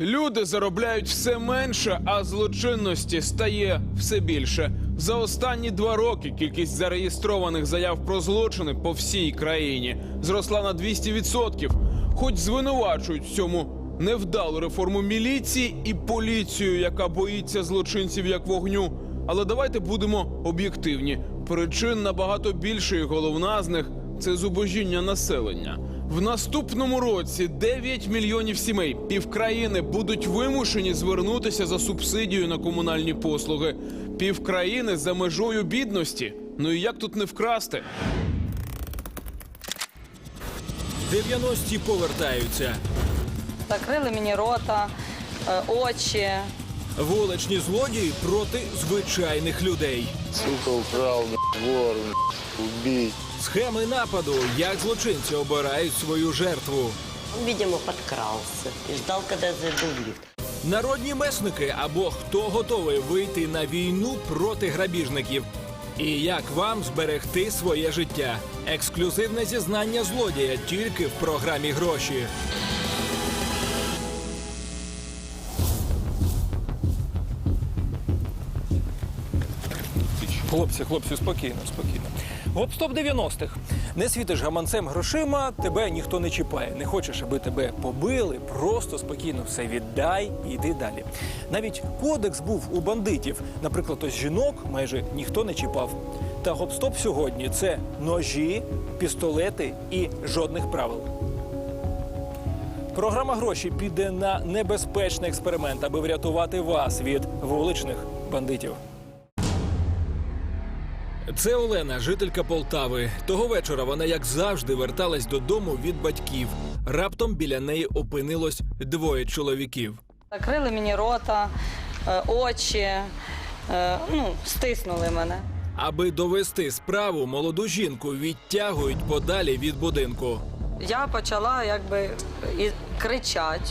Люди заробляють все менше, а злочинності стає все більше. За останні два роки кількість зареєстрованих заяв про злочини по всій країні зросла на 200%. Хоч звинувачують в цьому невдалу реформу міліції і поліцію, яка боїться злочинців як вогню. Але давайте будемо об'єктивні. Причин набагато більше, і головна з них це зубожіння населення. В наступному році 9 мільйонів сімей півкраїни будуть вимушені звернутися за субсидією на комунальні послуги. Півкраїни за межою бідності. Ну і як тут не вкрасти? 90-ті повертаються. Закрили мені рота, е, очі. Вуличні злодії проти звичайних людей. Сука, блядь, вор, убить. Схеми нападу, як злочинці обирають свою жертву. Он, видимо, подкрался и ждал, когда зайду в лифт. Народні месники або хто готовий вийти на війну проти грабіжників. І як вам зберегти своє життя? Ексклюзивне зізнання злодія тільки в програмі гроші. Хлопці, хлопці, спокійно, спокійно. Гоп-стоп 90-х. Не світиш гаманцем грошима, тебе ніхто не чіпає. Не хочеш, аби тебе побили, просто спокійно все віддай і йди далі. Навіть кодекс був у бандитів. Наприклад, ось жінок майже ніхто не чіпав. Та гоп-стоп сьогодні це ножі, пістолети і жодних правил. Програма гроші піде на небезпечний експеримент, аби врятувати вас від вуличних бандитів. Це Олена, жителька Полтави. Того вечора вона, як завжди, верталась додому від батьків. Раптом біля неї опинилось двоє чоловіків. Закрили мені рота, е, очі, е, ну, стиснули мене. Аби довести справу, молоду жінку відтягують подалі від будинку. Я почала якби і кричати.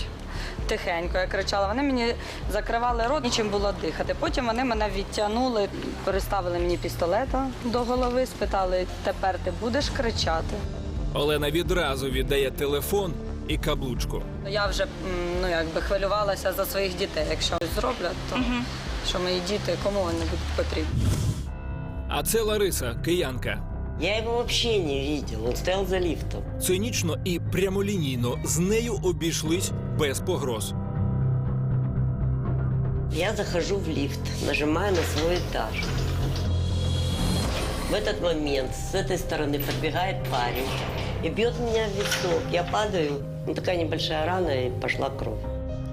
Тихенько я кричала. Вони мені закривали рот, нічим було дихати. Потім вони мене відтягнули, переставили мені пістолета до голови, спитали, тепер ти будеш кричати. Олена відразу віддає телефон і каблучку. Я вже ну, якби хвилювалася за своїх дітей. Якщо щось зроблять, то що мої діти кому вони будуть потрібні. А це Лариса, киянка. Я его вообще не видел, он стоял за лифтом. Цинічно і прямолінійно з нею обійшлись без погроз. Я захожу в лифт, нажимаю на свой этаж. В этот момент с этой стороны подбегает парень и бьет меня в висок. Я падаю, ну такая небольшая рана и пошла кровь.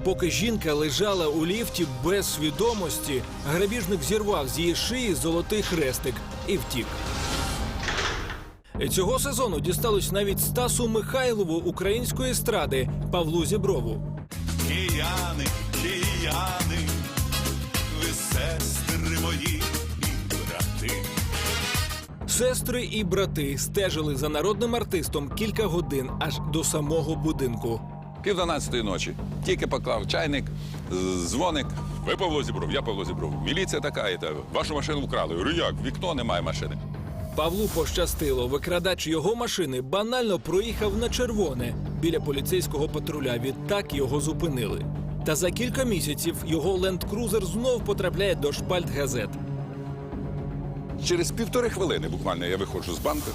Поки жінка лежала у ліфті без свідомості, грабіжник зірвав з її шиї золотий хрестик і втік. Цього сезону дісталось навіть Стасу Михайлову української естради Павлу Зіброву. Кияни, кияни, ви сестри мої і брати. Сестри і брати стежили за народним артистом кілька годин аж до самого будинку. Пів дванадцятої ночі. Тільки поклав чайник, з- дзвоник. Ви Павло Зібров, я Павло Зібров. Міліція така, і та, вашу машину вкрали. Я Говорю, як? Вікно немає машини. Павлу пощастило. Викрадач його машини банально проїхав на червоне біля поліцейського патруля. Відтак його зупинили. Та за кілька місяців його ленд-крузер знов потрапляє до шпальт газет. Через півтори хвилини буквально я виходжу з банку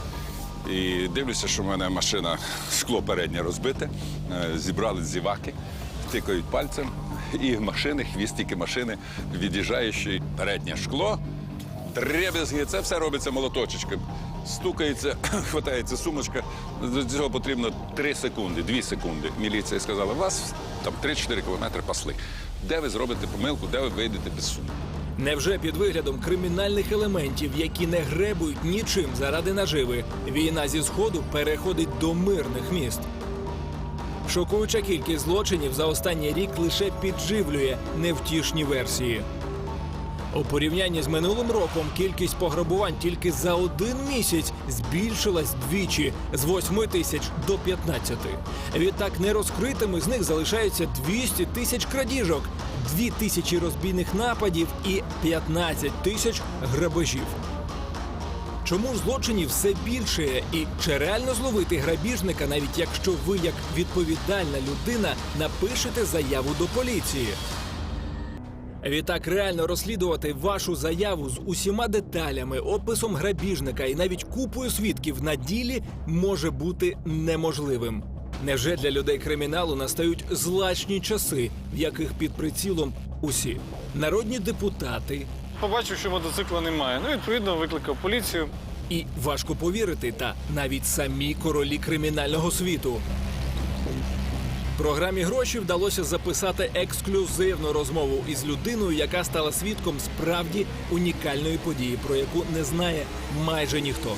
і дивлюся, що в мене машина, скло переднє розбите, е, зібрали зіваки, тикають пальцем, і машини, хвістики машини, від'їжджаючи переднє шкло, дребезги, це все робиться молоточечком. Стукається, хватається сумочка. До цього потрібно 3 секунди, 2 секунди. Міліція сказала, вас там 3-4 кілометри пасли. Де ви зробите помилку, де ви вийдете без суму? Невже під виглядом кримінальних елементів, які не гребують нічим заради наживи, війна зі сходу переходить до мирних міст? Шокуюча кількість злочинів за останній рік лише підживлює невтішні версії. У порівнянні з минулим роком кількість пограбувань тільки за один місяць збільшилась двічі з 8 тисяч до 15. Відтак нерозкритими з них залишаються 200 тисяч крадіжок, 2 тисячі розбійних нападів і 15 тисяч грабежів. Чому ж злочинів все більше? І чи реально зловити грабіжника, навіть якщо ви, як відповідальна людина, напишете заяву до поліції? Відтак реально розслідувати вашу заяву з усіма деталями, описом грабіжника і навіть купою свідків на ділі може бути неможливим. Невже для людей криміналу настають злачні часи, в яких під прицілом усі народні депутати, Побачив, що мотоцикла немає. Ну, відповідно, викликав поліцію. і важко повірити, та навіть самі королі кримінального світу. Програмі гроші вдалося записати ексклюзивну розмову із людиною, яка стала свідком справді унікальної події, про яку не знає майже ніхто.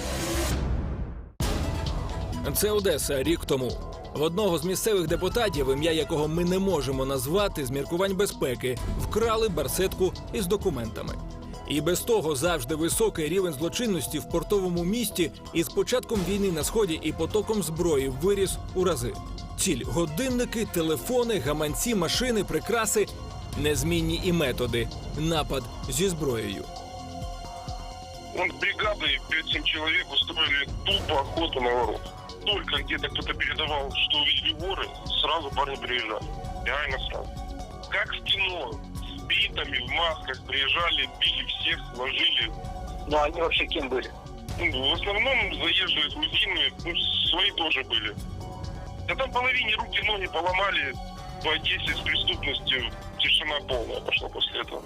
Це Одеса рік тому. В одного з місцевих депутатів, ім'я якого ми не можемо назвати з міркувань безпеки, вкрали барсетку із документами. І без того завжди високий рівень злочинності в портовому місті із початком війни на сході і потоком зброї виріс у рази. Ціль годинники, телефони, гаманці, машини, прикраси, незмінні і методи. Напад зі зброєю. Он с бригадой 5-7 человек устроили тупо охоту на ворот. Только где-то кто-то передавал, что увидели воры, сразу парни приезжали. Реально сразу. Как в кино. С битами, в масках приезжали, били всех, сложили. Ну, они вообще кем были? Ну, в основном заезжие грузины, ну, свои тоже были. Да там половине руки, ноги поломали. В Одессе с преступностью тишина полная пошла после этого.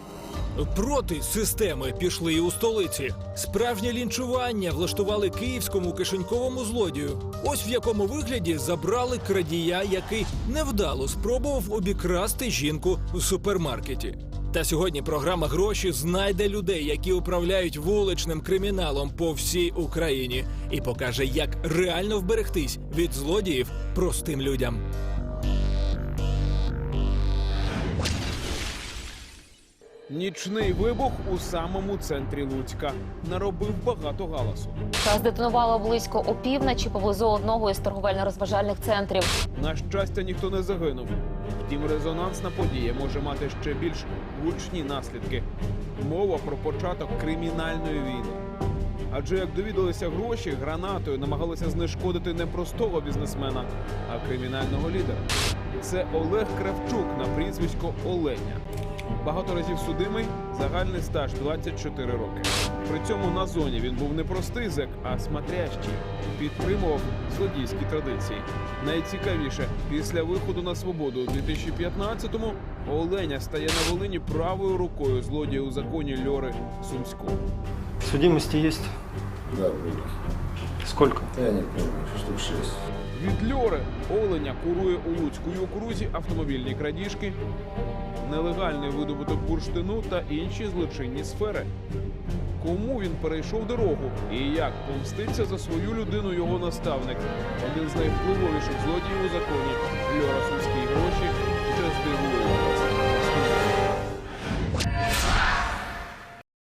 Проти системи пішли і у столиці. Справжнє лінчування влаштували київському кишеньковому злодію. Ось в якому вигляді забрали крадія, який невдало спробував обікрасти жінку в супермаркеті. Та сьогодні програма гроші знайде людей, які управляють вуличним криміналом по всій Україні, і покаже, як реально вберегтись від злодіїв простим людям. Нічний вибух у самому центрі Луцька наробив багато галасу. Здетонувало близько опівночі поблизу одного із торговельно-розважальних центрів. На щастя, ніхто не загинув. Втім, резонансна подія може мати ще більш гучні наслідки. Мова про початок кримінальної війни. Адже як довідалися гроші, гранатою намагалися знешкодити не простого бізнесмена, а кримінального лідера. Це Олег Кравчук на прізвисько Оленя. Багато разів судимий, загальний стаж 24 роки. При цьому на зоні він був не простий зек, а смотрящий. Підтримував злодійські традиції. Найцікавіше, після виходу на свободу у 2015-му Оленя стає на Волині правою рукою злодія у законі Льори Сумського. Судимості є? Да, вроде. Сколько? Я не помню, штук шесть. Від Льори Оленя курує у Луцькій окрузі автомобільні крадіжки, нелегальний видобуток бурштину та інші злочинні сфери. Кому він перейшов дорогу і як помститься за свою людину його наставник, один з найвпливовіших злодіїв у законі Льора Сумський гроші